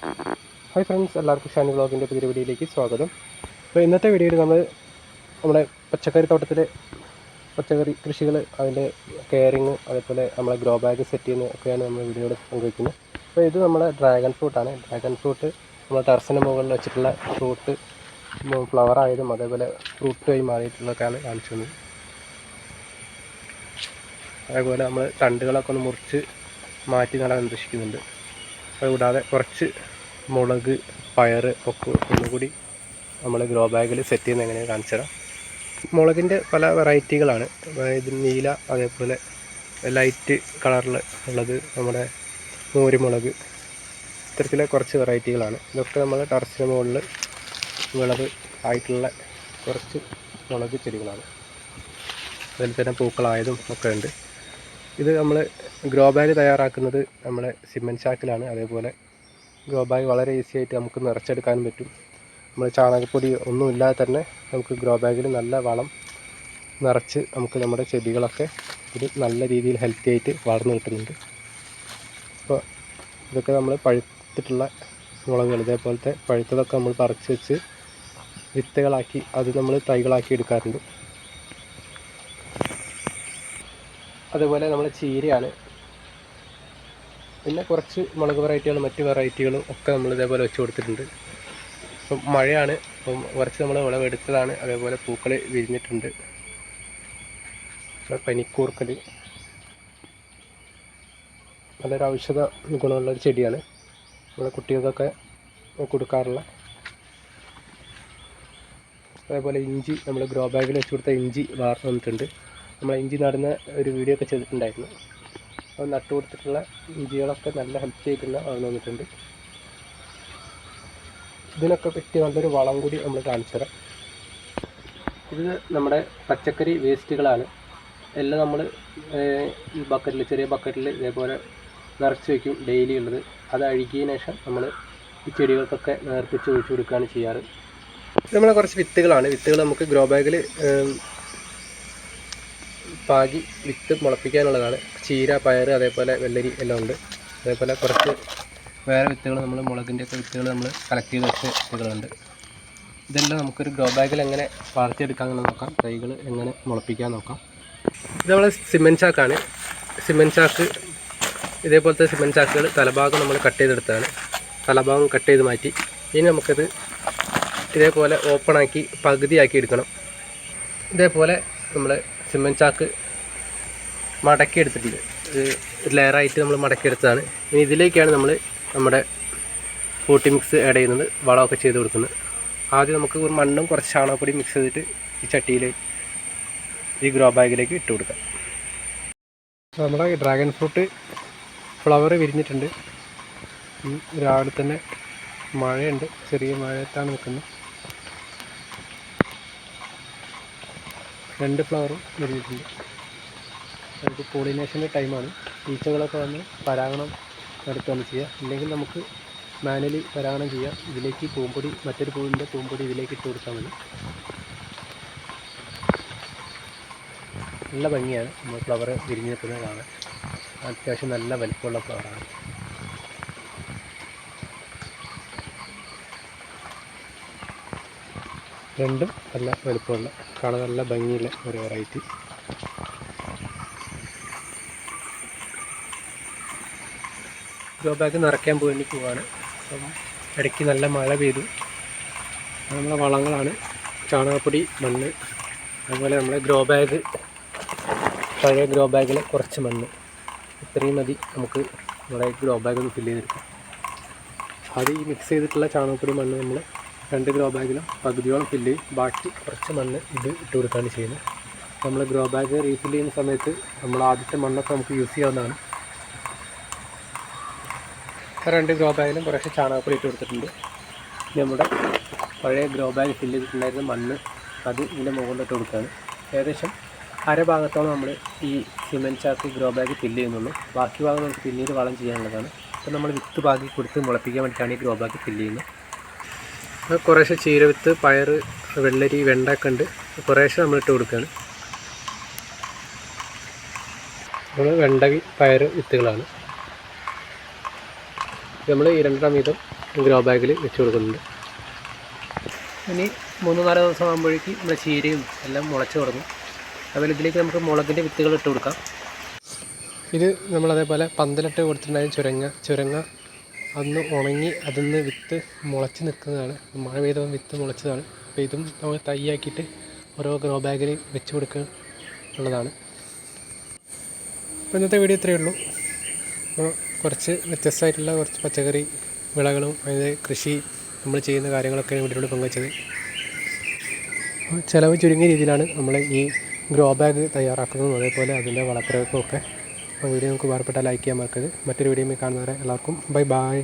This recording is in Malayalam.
ഹായ് ഫ്രണ്ട്സ് എല്ലാവർക്കും ഷാനി വ്ളോഗിന്റെ പുതിയ വീഡിയോയിലേക്ക് സ്വാഗതം. അപ്പോൾ ഇന്നത്തെ വീഡിയോയിൽ നമ്മൾ നമ്മുടെ പച്ചക്കറി തോട്ടത്തിലെ പച്ചക്കറി കൃഷികൾ അതിന്റെ കെയറിങ് അതേപോലെ നമ്മളെ ഗ്രോ ബാഗ് സെറ്റ് ചെയ്യുന്ന ഒക്കെയാണ് നമ്മൾ വീഡിയോയിൽ പങ്കുവയ്ക്കുന്നത്. അപ്പോൾ ഇത് നമ്മുടെ ഡ്രാഗൺ ഫ്രൂട്ടാണ് ഡ്രാഗൺ ഫ്രൂട്ട് നമ്മൾ ടെറസിന് മുകളിൽ വെച്ചിട്ടുള്ള ഫ്രൂട്ട് ഫ്ലവർ ആയതും അതേപോലെ ഫ്രൂട്ടായി മാറിയിട്ടുള്ളതൊക്കെയാണ് കാണിച്ചു തന്നത് അതേപോലെ നമ്മൾ തണ്ടുകളൊക്കെ ഒന്ന് മുറിച്ച് മാറ്റി നടാൻ ഉദ്ദേശിക്കുന്നുണ്ട്. അതുകൂടാതെ കുറച്ച് മുളക് പയർ ഒക്കെ ഒന്നുകൂടി നമ്മൾ ഗ്രോ ബാഗിൽ സെറ്റ് ചെയ്യുന്ന എങ്ങനെയാണ് കാണിച്ചു തരാം. മുളകിന്റെ പല വെറൈറ്റികളാണ് അതായത് നീല അതേപോലെ ലൈറ്റ് കളറിൽ ഉള്ളത് നമ്മുടെ മോരുമുളക്. ഇത്തരത്തിലെ കുറച്ച് വെറൈറ്റികളാണ് ഇതൊക്കെ നമ്മൾ ടെറസിന് മുകളിൽ വിളവ് ആയിട്ടുള്ള കുറച്ച് മുളക് ചെടികളാണ്. അതിൽ തന്നെ പൂക്കളായതും ഒക്കെ ഉണ്ട്. ഇത് നമ്മൾ ഗ്രോ ബാഗ് തയ്യാറാക്കുന്നത് നമ്മുടെ സിമെന്റ് ചാക്കിലാണ് അതേപോലെ ഗ്രോ ബാഗ് വളരെ ഈസി ആയിട്ട് നമുക്ക് നിറച്ചെടുക്കാനും പറ്റും. നമ്മൾ ചാണകപ്പൊടി ഒന്നുമില്ലാതെ തന്നെ നമുക്ക് ഗ്രോ ബാഗിൽ നല്ല വളം നിറച്ച് നമുക്ക് നമ്മുടെ ചെടികളൊക്കെ ഇത് നല്ല രീതിയിൽ ഹെൽത്തി ആയിട്ട് വളർന്നു കിട്ടുന്നുണ്ട്. അപ്പോൾ ഇതൊക്കെ നമ്മൾ പഴുത്തിട്ടുള്ള മുളകുകൾ ഇതേപോലത്തെ പഴുത്തതൊക്കെ നമ്മൾ പറിച്ച് വെച്ച് വിത്തുകളാക്കി അത് നമ്മൾ തൈകളാക്കി എടുക്കാറുണ്ട്. അതുപോലെ നമ്മൾ ചീരയാണ്. പിന്നെ കുറച്ച് മുളക് വെറൈറ്റികളും മറ്റ് വെറൈറ്റികളും ഒക്കെ നമ്മൾ ഇതേപോലെ വെച്ച് കൊടുത്തിട്ടുണ്ട്. ഇപ്പം മഴയാണ് അപ്പം കുറച്ച് നമ്മൾ വിളവെടുത്തതാണ്. അതേപോലെ പൂക്കൾ വിരിഞ്ഞിട്ടുണ്ട്. പനിക്കൂർക്കൽ നല്ലൊരു ഔഷധ ഗുണമുള്ള ഒരു ചെടിയാണ്. നമ്മളെ കുട്ടികൾക്കൊക്കെ കൊടുക്കാറുള്ള. അതേപോലെ ഇഞ്ചി നമ്മൾ ഗ്രോ ബാഗിൽ വെച്ച് കൊടുത്ത ഇഞ്ചി വാർന്നു വന്നിട്ടുണ്ട്. നമ്മൾ ഇഞ്ചി നടുന്ന ഒരു വീഡിയോ ഒക്കെ ചെയ്തിട്ടുണ്ടായിരുന്നു. അപ്പോൾ നട്ടു കൊടുത്തിട്ടുള്ള ഇഞ്ചികളൊക്കെ നല്ല ഹെൽപ്പ് ചെയ്തിട്ടുള്ള വളർന്നു വന്നിട്ടുണ്ട്. ഇതിനൊക്കെ പറ്റിയ നല്ലൊരു വളം കൂടി നമ്മൾ കാണിച്ചു തരാം. ഇത് നമ്മുടെ പച്ചക്കറി വേസ്റ്റുകളാണ്. എല്ലാം നമ്മൾ ഈ ബക്കറ്റിൽ ചെറിയ ബക്കറ്റിൽ ഇതേപോലെ നിറച്ച് വയ്ക്കും ഡെയിലി ഉള്ളത്. അത് അഴുകിയതിന് ശേഷം നമ്മൾ ഈ ചെടികൾക്കൊക്കെ നേർപ്പിച്ച് ഒഴിച്ചു കൊടുക്കുകയാണ് ചെയ്യാറ്. നമ്മളെ കുറച്ച് വിത്തുകളാണ്. വിത്തുകൾ നമുക്ക് ഗ്രോ ബാഗിൽ പാകി വിത്ത് മുളപ്പിക്കാനുള്ളതാണ്. ചീര പയർ അതേപോലെ വെള്ളരി എല്ലാം ഉണ്ട്. അതേപോലെ കുറച്ച് വേറെ വിത്തുകൾ നമ്മൾ മുളകിന്റെ ഒക്കെ വിത്തുകൾ നമ്മൾ കളക്ട് ചെയ്ത് വെച്ച വിത്തുകളുണ്ട്. ഇതെല്ലാം നമുക്കൊരു ഗ്രോ ബാഗിൽ എങ്ങനെ വളർത്തിയെടുക്കാമെന്ന് നോക്കാം. തൈകൾ എങ്ങനെ മുളപ്പിക്കാൻ നോക്കാം. ഇത് നമ്മൾ സിമെന്റ് ചാക്കാണ് സിമെന്റ് ചാക്ക് ഇതേപോലത്തെ സിമെന്റ് ചാക്കുകൾ തലഭാഗം നമ്മൾ കട്ട് ചെയ്തെടുത്താണ് തലഭാഗം കട്ട് ചെയ്ത് മാറ്റി. ഇനി നമുക്കത് ഇതേപോലെ ഓപ്പണാക്കി പകുതിയാക്കി എടുക്കണം. ഇതേപോലെ നമ്മൾ സിമെന്റ് ചാക്ക് മടക്കി എടുത്തിട്ടുണ്ട് ഇത് ലെയറായിട്ട് നമ്മൾ മടക്കി എടുത്തതാണ് ഇനി ഇതിലേക്കാണ് നമ്മൾ നമ്മുടെ കൂട്ടി മിക്സ് ആഡ് ചെയ്യുന്നത് വളമൊക്കെ ചെയ്ത് കൊടുക്കുന്നത്. ആദ്യം നമുക്ക് ഒരു മണ്ണും കുറച്ച് ചാണകപ്പൊടി മിക്സ് ചെയ്തിട്ട് ഈ ചട്ടിയിൽ ഈ ഗ്രോ ബാഗിലേക്ക് ഇട്ട് കൊടുക്കാം. നമ്മുടെ ഡ്രാഗൺ ഫ്രൂട്ട് ഫ്ലവർ വിരിഞ്ഞിട്ടുണ്ട്. രാവിലെ തന്നെ മഴയുണ്ട്. ചെറിയ മഴയത്താണ് നിൽക്കുന്നത്. രണ്ട് ഫ്ലവറും വിരിഞ്ഞിട്ടുണ്ട് അതായത് പോളിനേഷന്റെ ടൈമാണ് ഈച്ചകളൊക്കെ വന്ന് പരാഗണം നടത്തുകയാണ് ചെയ്യുക. ഇല്ലെങ്കിൽ നമുക്ക് മാനുവലി പരാഗണം ചെയ്യാം. ഇതിലേക്ക് പൂമ്പൊടി മറ്റൊരു പൂവിന്റെ പൂമ്പൊടി ഇതിലേക്ക് ഇട്ട് കൊടുത്താൽ മതി. നല്ല ഭംഗിയാണ്. നമ്മൾ ഫ്ലവർ വിരിഞ്ഞ് നിൽക്കുന്നത് കാണാൻ. അത്യാവശ്യം നല്ല വലിപ്പമുള്ള ഫ്ലവറാണ് രണ്ടും നല്ല വലുപ്പമുള്ള കാണാൻ നല്ല ഭംഗിയുള്ള ഒരു വെറൈറ്റി ഗ്രോ ബാഗ് നിറയ്ക്കാൻ വേണ്ടി പോവാണ്. അപ്പം ഇടയ്ക്ക് നല്ല മഴ പെയ്തു. നമ്മളെ വളങ്ങളാണ്. ചാണകപ്പൊടി മണ്ണ്. അതുപോലെ നമ്മളെ ഗ്രോ ബാഗ് പഴയ ഗ്രോ ബാഗിൽ കുറച്ച് മണ്ണ്. ഇത്രയും മതി നമുക്ക് നമ്മുടെ ഗ്രോ ബാഗ് ഒന്ന് ഫില്ല് ചെയ്തെടുക്കാം. അത് ഈ മിക്സ് ചെയ്തിട്ടുള്ള ചാണകപ്പൊടി മണ്ണ് നമ്മൾ രണ്ട് ഗ്രോ ബാഗിലും പകുതിയോളം ഫില്ല് ചെയ്യും. ബാക്കി കുറച്ച് മണ്ണ് ഇത് ഇട്ട് കൊടുക്കുകയാണ് ചെയ്യുന്നത്. നമ്മൾ ഗ്രോ ബാഗ് റീഫിൽ ചെയ്യുന്ന സമയത്ത് നമ്മൾ ആദ്യത്തെ മണ്ണൊക്കെ നമുക്ക് യൂസ് ചെയ്യാവുന്നതാണ്. രണ്ട് ഗ്രോ ബാഗിലും കുറേശ്ശെ ചാണകപ്പൊടി ഇട്ട് കൊടുത്തിട്ടുണ്ട്. നമ്മുടെ പഴയ ഗ്രോ ബാഗ് ഫില്ല് ചെയ്തിട്ടുണ്ടായിരുന്ന മണ്ണ് അത് ഇതിന്റെ മുകളിലിട്ട് കൊടുക്കുകയാണ്. ഏകദേശം അര ഭാഗത്തോളം നമ്മൾ ഈ സിമെന്റ് ചാക്ക് ഗ്രോ ബാഗ് ഫില്ല് ചെയ്യുന്നുള്ളൂ. ബാക്കി ഭാഗം നമുക്ക് പിന്നീട് വളം ചെയ്യാനുള്ളതാണ്. അപ്പോൾ നമ്മൾ വിത്ത് ഭാഗി കൊടുത്ത് മുളപ്പിക്കാൻ വേണ്ടിയിട്ടാണ് ഈ ഗ്രോ ബാഗ് ഫില്ല് ചെയ്യുന്നത്. കുറേശ്ശെ ചീരവിത്ത് പയർ വെള്ളരി വെണ്ടൊക്കെ ഉണ്ട് കുറേശ്ശെ നമ്മൾ ഇട്ട് കൊടുക്കുകയാണ് നമ്മൾ വെണ്ട പയർ വിത്തുകളാണ്. നമ്മൾ ഈ രണ്ടെണ്ണം വീതം ഗ്രോ ബാഗിൽ വെച്ച് കൊടുക്കുന്നുണ്ട്. ഇനി മൂന്ന് നാല് ദിവസം ആകുമ്പോഴേക്ക് നമ്മുടെ ചീരയും എല്ലാം മുളച്ച് തുടങ്ങും. അതുപോലെ ഇതിലേക്ക് നമുക്ക് മുളകിന്റെ വിത്തുകൾ ഇട്ട് കൊടുക്കാം. ഇത് നമ്മളതേപോലെ പന്തലിട്ട് കൊടുത്തിട്ടുണ്ടായ ചുരങ്ങ ചുരങ്ങ അന്ന് ഉണങ്ങി അതിൽ നിന്ന് വിത്ത് മുളച്ച് നിൽക്കുന്നതാണ്. മഴ പെയ്ത വിത്ത് മുളച്ചതാണ്. അപ്പോൾ ഇതും നമ്മൾ തൈയാക്കിയിട്ട് ഓരോ ഗ്രോ ബാഗിൽ വെച്ച് കൊടുക്കുക ഉള്ളതാണ്. അപ്പോൾ ഇന്നത്തെ വീഡിയോ ഇത്രയേ ഉള്ളൂ. അപ്പോൾ കുറച്ച് വ്യത്യസ്തമായിട്ടുള്ള കുറച്ച് പച്ചക്കറി വിളകളും അതിന്റെ കൃഷി നമ്മൾ ചെയ്യുന്ന കാര്യങ്ങളൊക്കെയാണ് വീട്ടിലൂടെ പങ്കുവച്ചത്. ചിലവ് ചുരുങ്ങിയ രീതിയിലാണ് നമ്മൾ ഈ ഗ്രോ ബാഗ് തയ്യാറാക്കുന്നതും അതേപോലെ അതിന്റെ വളപ്രയോഗവും ഒക്കെ അപ്പോൾ വീഡിയോ നമുക്ക് ഉപകാരപ്പെട്ടാൽ ലൈക്ക് ചെയ്യാൻ മറക്കരുത്. മറ്റൊരു വീഡിയോ കാണുന്നവരെ എല്ലാവർക്കും ബൈ ബൈ